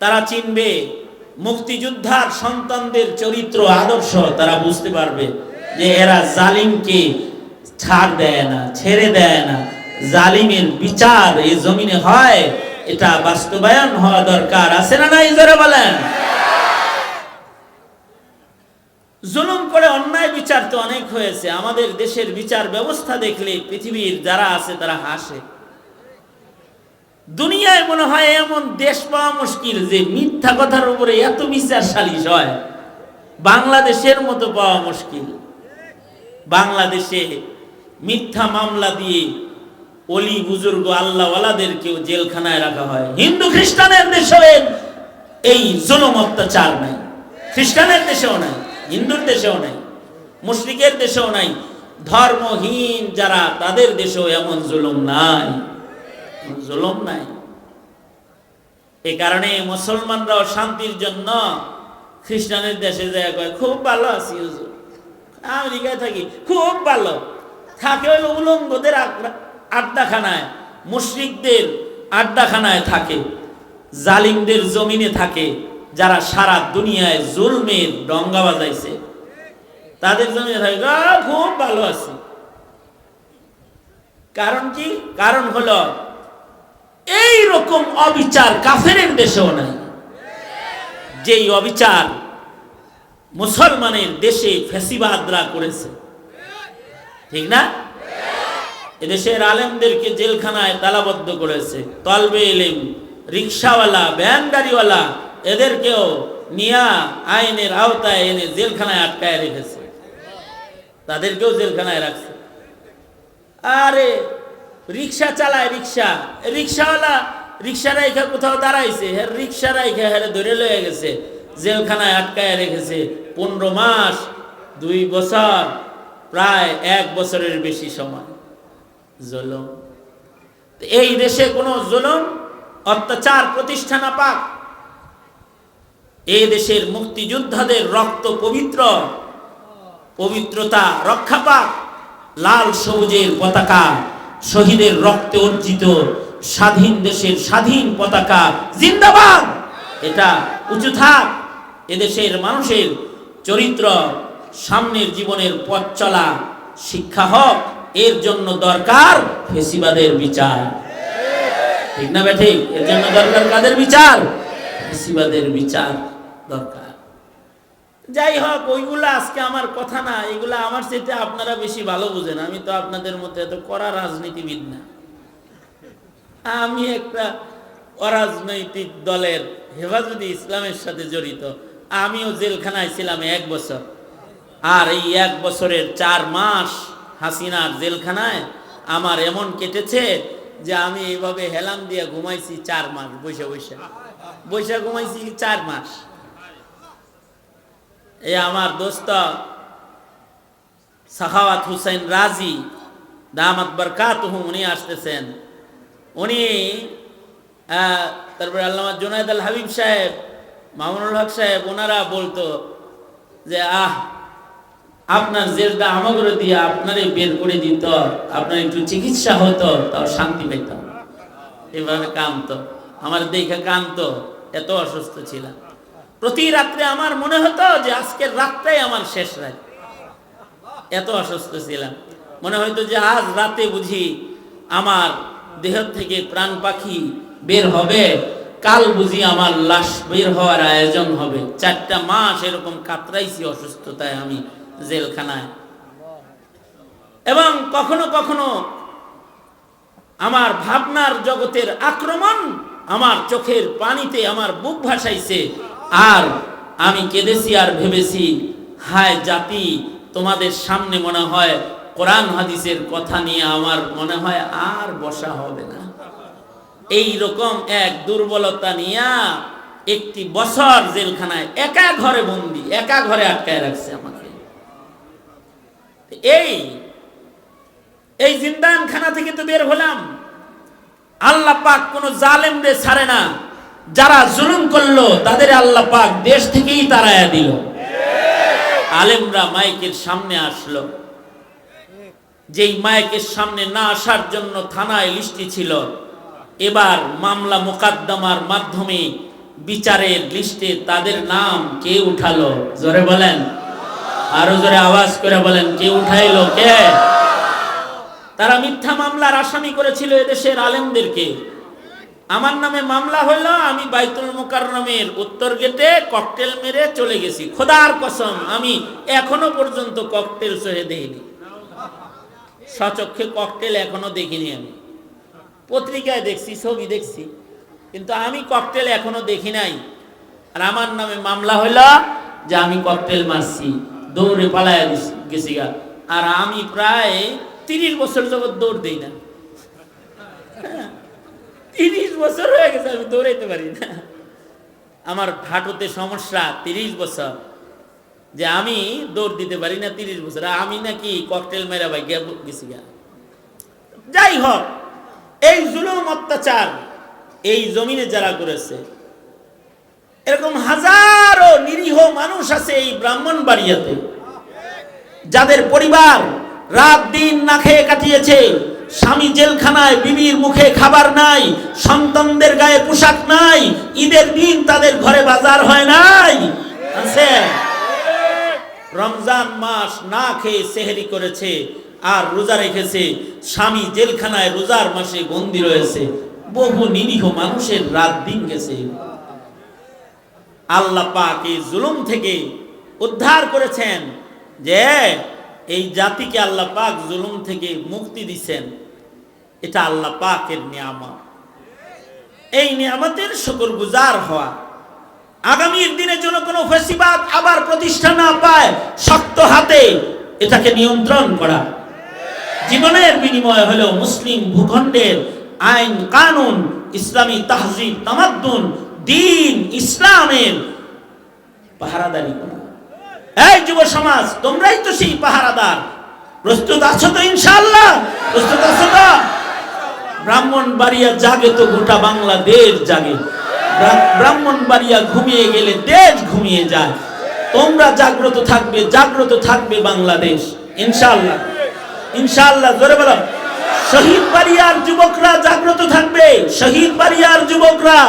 তারা চিনবে মুক্তিযোদ্ধার সন্তানদের চরিত্র, আদর্শ, তারা বুঝতে পারবে যে এরা জালিমকে ছাড় দেয় না, ছেড়ে দেয় না। জালিমের বিচার এই জমিনে হয়, এটা বাস্তবায়ন হওয়া দরকার, আছে না নাই? জোরে বলেন। জুলুম করে অন্যায় বিচার তো অনেক হয়েছে, আমাদের দেশের বিচার ব্যবস্থা দেখলে পৃথিবীর যারা আছে তারা হাসে। দুনিয়ায় মনে হয় এমন দেশ পাওয়া মুশকিল যে মিথ্যা কথার উপরে এত বিচার সালিশ হয়। বাংলাদেশের মতো পাওয়া মুশকিল। বাংলাদেশে মিথ্যা মামলা দিয়ে অলি বুজুর্গ আল্লাহওয়ালাদেরকেও জেলখানায় রাখা হয়। হিন্দু খ্রিস্টানের এর- এই জুলুম অত্যাচার নাই। খ্রিস্টানের দেশেও নাই, হিন্দুর দেশেও নাই মুসলিকের দেশেও নাই। ধর্মহীন যারা, তাদের দেশেও এমন জুলুম নাই। জুলুম নাই। এ কারণে মুসলমানরাও শান্তির জন্য খ্রিস্টানের দেশে যায়, কয়, খুব ভালো আছি হুজুর। আমেরিকায় থাকি, খুব ভালো। থাকে ওই উলঙ্গদের আড্ডাখানায়, মুশরিকদের আড্ডাখানায় থাকে। জালিমদের জমিনে থাকে, যারা সারা দুনিয়ায় জুলমের ডঙ্গা বাজাইছে। তাদের জমিনে থাকে খুব ভালো আছি। কারণ কি? কারণ হলো এই রকম অবিচার কাফেরের দেশেও নাই। যেই অবিচার মুসলমানের দেশে ফেসিবাদরা করেছে। ঠিক না? এদেশের আলেমদেরকে জেলখানায় তালাবদ্ধ করেছে। তলবে এলেম রিক্সাওয়ালা ভ্যান গাড়িওয়ালা এদেরকেও নিয়া আইনের আওতায় এনে জেলখানায় আটকায় রেখেছে। তাদেরকেও জেলখানায় রাখছে। আরে রিক্সা চালায় রিক্সা। রিক্সাওয়ালা রিক্সা রাইখা কোথাও দাঁড়াইছে হ্যাঁ রিক্সা রাইখা হ্যাঁ ধরে লয়ে গেছে, জেলখানায় আটকায় রেখেছে। পনেরো মাস, দুই বছর, প্রায় এক বছরের বেশি সময়। জুলুম। এই দেশে কোনো জুলুম, অত্যাচার, প্রতিষ্ঠা না পাক। এই দেশের মুক্তিযোদ্ধাদের রক্ত পবিত্র, পবিত্রতা রক্ষা পাক, লাল সবুজের পতাকা শহীদের রক্তে অর্জিত স্বাধীন দেশের স্বাধীন পতাকা, জিন্দাবাদ! এটা উঁচু থাক, এদেশের মানুষের চরিত্র সামনের জীবনের পথ চলা শিক্ষা হোক, এর জন্য দরকার ফেসিবাদের বিচার। ঠিক না বেঠিক? এর জন্য দরকার কাদের বিচার? ফেসিবাদের বিচার দরকার। যাই হোক, ওইগুলো আজকে আমার কথা না, এগুলো আমার চাইতে আপনারা বেশি ভালো বুঝেন। আমি তো আপনাদের মধ্যে এত কড়া রাজনীতিবিদ না। আমি একটা অরাজনৈতিক দলের হেফাজতে ইসলামের সাথে জড়িত। আমিও জেলখানায় ছিলাম এক বছর। আর এই এক বছরের চার মাস হাসিনার জেলখানায় আমার এমন কেটেছে যে আমি এইভাবে হেলাম দিয়ে ঘুমাইছি চার মাস, বৈশা বৈশা। বৈশা ঘুমাইছি চার মাস। এই আমার দোস্ত সাখাওয়াত হুসাইন রাজি, দামাত বরকাত উনি আসতেছেন। উনি তারপরে আল্লামা জুনায়দ আল হাবিব সাহেব, মামুনুল হক সাহেব ওনারা বলতো যে, আহ, আপনার জেলটা আমাগুলো দিয়ে আপনারে বের করে দিত, আপনার একটু চিকিৎসা হতো, তাও শান্তি পেতাম এভাবে কামতো আমার দেখে কামতো এত অসুস্থ ছিলাম। প্রতি রাত্রে আমার মনে হতো যে আজকের রাতটাই আমার শেষ রাত। এত অসুস্থ ছিলাম। মনে হয়তো যে আজ রাতে বুঝি আমার দেহ থেকে প্রাণ পাখি বের হবে। কাল বুঝি আমার লাশ বের হওয়ার আয়োজন হবে। চারটা মাস এরকম কাতরাইছি অসুস্থতায় আমি জেলখানায়। এবং কখনো কখনো আমার ভাবনার জগতের আক্রমণ আমার চোখের পানিতে আমার বুক ভাসাইছে। আর আমি কেঁদেছি আর ভেবেছি, হায় জাতি, তোমাদের সামনে মনে হয় কোরআন হাদিসের কথা নিয়ে আমার মনে হয় আর বসা হবে না। এই রকম এক দুর্বলতা নিয়া একটি বছর জেলখানায় একা ঘরে বন্দি, একা ঘরে আটকায় রাখছে আমাকে। এই এই জিন্দানখানা থেকে তো বের হলাম। আল্লাহ পাক কোন জালেমদের ছাড়ে না। যারা জুলুম করল, তাদের আল্লাহ পাক দেশ থেকেই তারায়া দিল। আলেমরা মাইকের সামনে আসলো। যেই মাইকের সামনে না আসার জন্য থানায় লিস্টি ছিল, এবার মামলা মোকদ্দমার মাধ্যমে বিচারের লিস্টে তাদের নাম কে উঠালো? জোরে বলেন। আরও জোরে আওয়াজ করে বলেন, কে উঠাইলো? কে? তারা মিথ্যা মামলার আসামি করেছিল এদেশের আলেমদেরকে। আমার নামে মামলা হলো, আমি বাইতুল মুকাররমের উত্তর গেটে ককটেল মেরে চলে গেছি। খোদার কসম, আমি এখনও পর্যন্ত ককটেল সহে দেখিনি। সচক্ষে ককটেল এখনও দেখিনি আমি। পত্রিকায় দেখছি, ছবি দেখছি, কিন্তু আমি ককটেল এখনও দেখি নাই। আর আমার নামে মামলা হইল যে আমি ককটেল মারছি, দৌড়ে পালায় গেছি আর আমি প্রায় তিরিশ বছর যাবত দৌড় দিই না। তিরিশ বছর হয়ে গেছে আমি দৌড়াইতে পারি না। আমার হাঁটুতে সমস্যা তিরিশ বছর। যে আমি দৌড় দিতে পারি না তিরিশ বছর। আমি নাকি ককটেল মেরা ভাই গেছি যাই হোক, এই জুলুম অত্যাচার এই জমিনে যারা করেছে, এরকম হাজারো নিরীহ মানুষ আছে এই ব্রাহ্মণ বাড়িয়াতে যাদের পরিবার রাত দিন না খেয়ে কাটিয়েছে। স্বামী জেলখানায়, বিবির মুখে খাবার নাই, সন্তানদের গায়ে পোশাক নাই, ঈদের দিন তাদের ঘরে বাজার হয় নাই। রমজান মাস না খেয়ে সেহেরি করেছে আর রোজা রেখেছে, স্বামী জেলখানায় রোজার মাসে বন্দি রয়েছে। বহু নিরীহ মানুষের রাত দিন গেছে। আল্লাহ পাক জুলুম থেকে উদ্ধার করেছেন যে এই জাতিকে আল্লাহ পাক জুলুম থেকে মুক্তি দিছেন, এটা আল্লাহ পাকের নিয়ামত। এই নিয়ামতের শুকর গুজার হওয়া আগামীর দিনে যেন কোনো ফেসিবাদ আবার প্রতিষ্ঠা না পায়, শক্ত হাতে এটাকে নিয়ন্ত্রণ করা। জীবনের বিনিময় হলো মুসলিম ভূখণ্ডের আইন, কানুন, ইসলামী তাহজিব, তামাদ্দুন, দিন, ইসলামের পাহারাদারি করা। এই যুব সমাজ, তোমরাই তো সেই পাহারাদার। প্রস্তুত আছো তো ইনশাআল্লাহ? প্রস্তুত আছো তো? ব্রাহ্মণ বাড়িয়া জাগে তো গোটা বাংলাদেশ জাগে। ব্রাহ্মণ বাড়িয়া ঘুমিয়ে গেলে দেশ ঘুমিয়ে যায়। তোমরা জাগ্রত থাকবে জাগ্রত থাকবে বাংলাদেশ। ইনশাল্লাহ ইনশাল্লাহ জোরে বলো। শহীদ বাড়িয়ার যুবকরা জাগ্রত থাকবে। শহীদ বাড়িয়ার যুবকরা,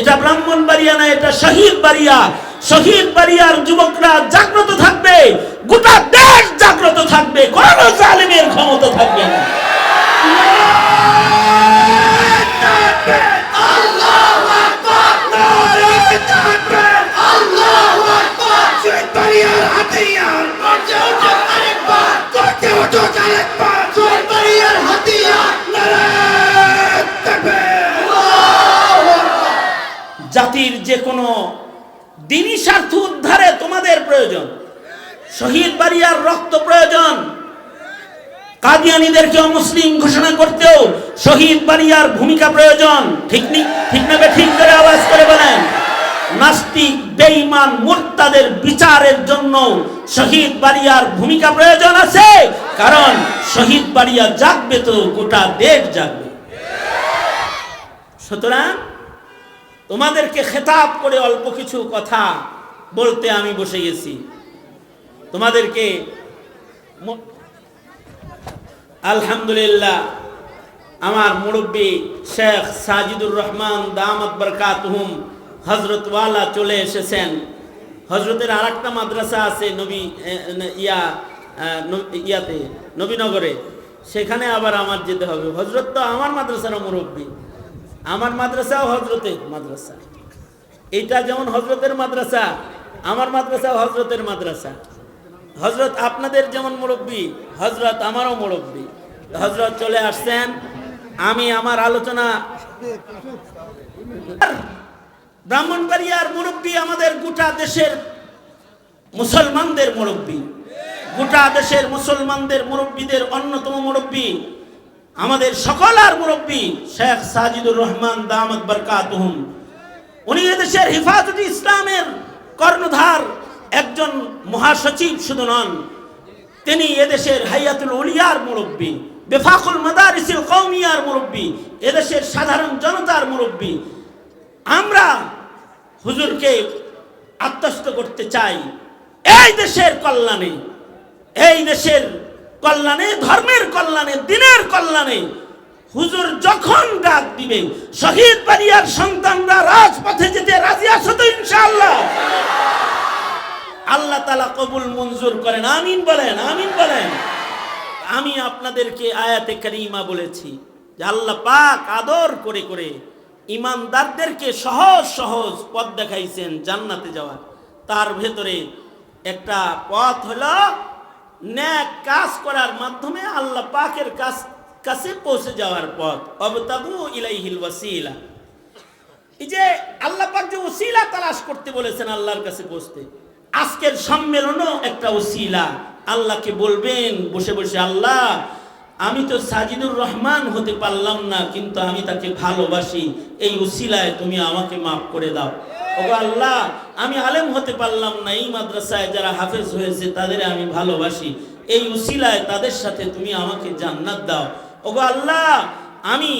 এটা ব্রাহ্মণ বাড়িয়া না, এটা শহীদ বাড়িয়া। শহীদ বাড়িয়ার যুবকরা জাগ্রত থাকবে গোটা দেশ জাগ্রত থাকবে কোন জালিমের ক্ষমতা থাকবে না। রক্ত প্রয়োজন। কাদিয়ানিদেরকে মুসলিম ঘোষণা করতেও শহীদ বাড়িয়ার ভূমিকা প্রয়োজন। ঠিক নি ঠিক না ঠিক করে আওয়াজ করে বলেন। নাস্তিক, বেঈমান, মুরতাদের বিচারের জন্য শহীদ বাড়িয়ার ভূমিকা প্রয়োজন আছে। কারণ শহীদ বাড়িয়া জাগবে তো, গোটা দেশ জাগবে। সুতরাং তোমাদেরকে খেতাব করে অল্প কিছু কথা বলতে আমি বসে গেছি। তোমাদেরকে আলহামদুলিল্লাহ, আমার মুরব্বী শেখ সাজিদুর রহমান দামত বরকাতহুম হজরতওয়ালা চলে এসেছেন। হজরতের আর একটা মাদ্রাসা আছে নবী ইয়া ইয়াতে, নবীনগরে। সেখানে আবার আমার যেতে হবে। হজরত তো আমার মাদ্রাসার মুরব্বী। আমার মাদ্রাসাও হজরতের মাদ্রাসা। এটা যেমন হজরতের মাদ্রাসা, আমার মাদ্রাসাও হজরতের মাদ্রাসা। হজরত আপনাদের যেমন মুরব্বী হজরত আমারও মুরব্বী। হজরত চলে আসছেন, আমি আমার আলোচনা ব্রাহ্মণবাড়িয়ার মুরব্বী আমাদের গোটা দেশের মুসলমানদের মুরব্বী। গোটা দেশের মুসলমানদের মুরব্বীদের অন্যতম মুরব্বী, আমাদের সকল আর মুরব্বী, শেখ সাজিদুর রহমান দামত বরকাতুহুম। উনি এদেশের হিফাজত ইসলামের কর্ণধার একজন মহাসচিব শুধু নন, তিনি এদেশের হাইয়াতুল উলিয়ার মুরব্বী, বেফাকুল মাদারিসিল কৌমিয়ার মুরব্বী, এদেশের সাধারণ জনতার মুরব্বী। আমরা হুজুরকে আত্মস্থ করতে চাই এই দেশের কল্যাণে, এই দেশের কল্যাণে, ধর্মের কল্যাণে, দিনের কল্যাণে। হুজুর যখন ডাক দিবে, শহীদ বাড়িয়ার সন্তানরা রাজপথে যেতে রাজি আছো তো ইনশাআল্লাহ? কবুল মঞ্জুর করেন। আমিন বলেন আমিন বলেন। আমি আপনাদেরকে আয়াতে কারিমা বলেছি যে আল্লাহ পাক আদর করে করে ইমানদারদেরকে সহজ সহজ পথ দেখাইছেন জান্নাতে যাওয়ার। তার ভেতরে একটা পথ হলো ন্যাক কাজ করার মাধ্যমে আল্লাহ পাকের কাছ কাছে পৌঁছে যাওয়ার পথ। অবতাবু ইলাইহিল ওয়াসিলা। এই যে আল্লাহ পাক যে ওসিলা তালাশ করতে বলেছেন আল্লাহর কাছে পৌঁছতে। আজকের সম্মেলনও একটা ওসিলা। আল্লাহকে বলবেন, বসে বসে, আল্লাহ, আমি তো সাজিদুর রহমান হতে পারলাম না, কিন্তু আমি তাকে ভালোবাসি। এই উসিলায় তুমি আমাকে মাফ করে দাও। ওগো আল্লাহ, আমি আলেম হতে পারলাম না, এই মাদ্রাসায় যারা হাফেজ হয়েছে তাদের আমি ভালোবাসি। এই উসিলায় তাদের সাথে তুমি আমাকে জান্নাত দাও। ওগো আল্লাহ আমি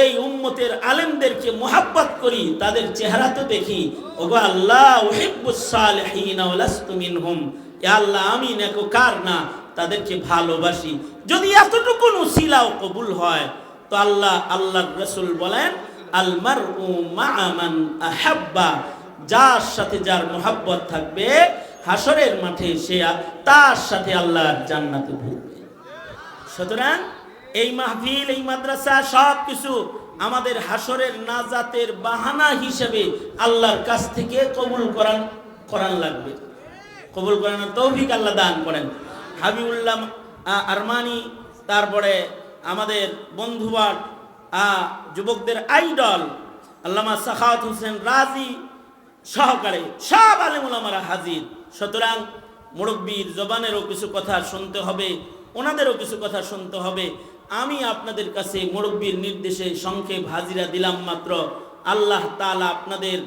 এই উম্মতের আলেমদেরকে মোহাব্বত করি, তাদের চেহারা তো দেখি। ওগো আল্লাহ আল্লাহ, আমি নেককার না, তাদেরকে ভালোবাসি। যদি এতটুকু উসিলাও কবুল হয়, তো আল্লাহ, আল্লাহর রসুল বলেন, আল মারউ মা'a মান আহাব্বা। যার সাথে যার মোহাব্বত থাকবে হাসরের মাঠে সে তার সাথে আল্লাহর জান্নাতে ঢুকবে সুতরাং এই মাহফিল, এই মাদ্রাসা সব কিছু আমাদের হাসরের নাজাতের বাহানা হিসেবে আল্লাহর কাছ থেকে কবুল করান করান লাগবে। কবুল করানোর তৌফিক আল্লাহ দান করেন। হাবিবুল্লাহ আরমানি, তারপরে আমাদের বন্ধুবার যুবকদের আইডল, আল্লামা সাখাওয়াত হোসেন রাজি সহকারে সব আলেমুলামারা হাজির। সুতরাং মুরব্বীর জবানেরও কিছু কথা শুনতে হবে, ওনাদেরও কিছু কথা শুনতে হবে। আমি আপনাদের কাছে মুরব্বীর নির্দেশে সংক্ষেপ হাজিরা দিলাম মাত্র। আল্লাহ তালা আপনাদের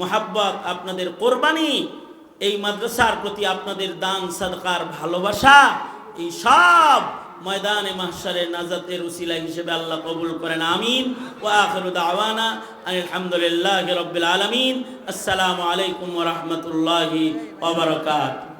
মোহাব্বত, আপনাদের কোরবানি, এই মাদ্রাসার প্রতি আপনাদের দান, সাদকার ভালোবাসা, এই সব ময়দানে মাহশারের নাজাতের উসিলা হিসেবে আল্লাহ কবুল করেন। আমিন। ওয়া আখিরু দাওয়ানা আলহামদুলিল্লাহি রাব্বিল আলামিন। আসসালামু আলাইকুম রাহমাতুল্লাহি ওয়া বারাকাতুহু।